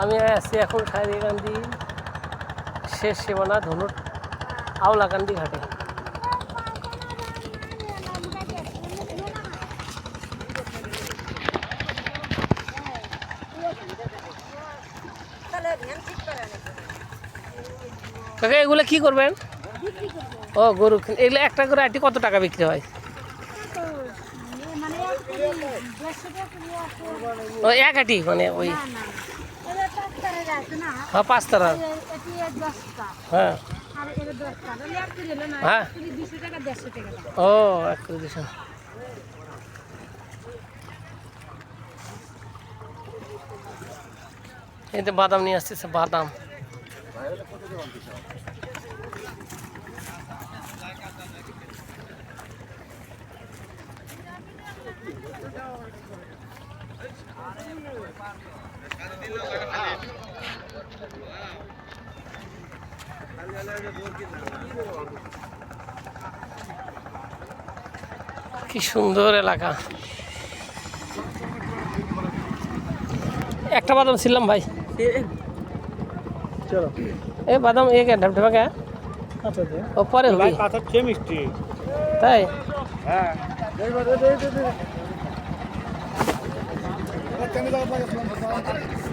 আমি আছি এখন সারিকান্দি শেষ সীমানা ধনুর আওলাকান্দি ঘাটে। কাকা, এগুলো কি করবেন? ও, গরু এগুলো একটা করে আটি কত টাকা বিক্রি হয়? ও, এক আটি মানে ওই পাঁচ হ্যাঁ। হলো না। হ্যাঁ। দাম। ও এক করে দিয়েছেন এতে বাদাম নিয়ে আসতেছে বাদাম। কি সুন্দর এলাকা। একটা বাদাম ছিলাম ভাই। চলো। এ বাদাম এ কে ঢাপ ঢাপা কে? আচ্ছা ও পরে তাই? হ্যাঁ। Tinggal banyak.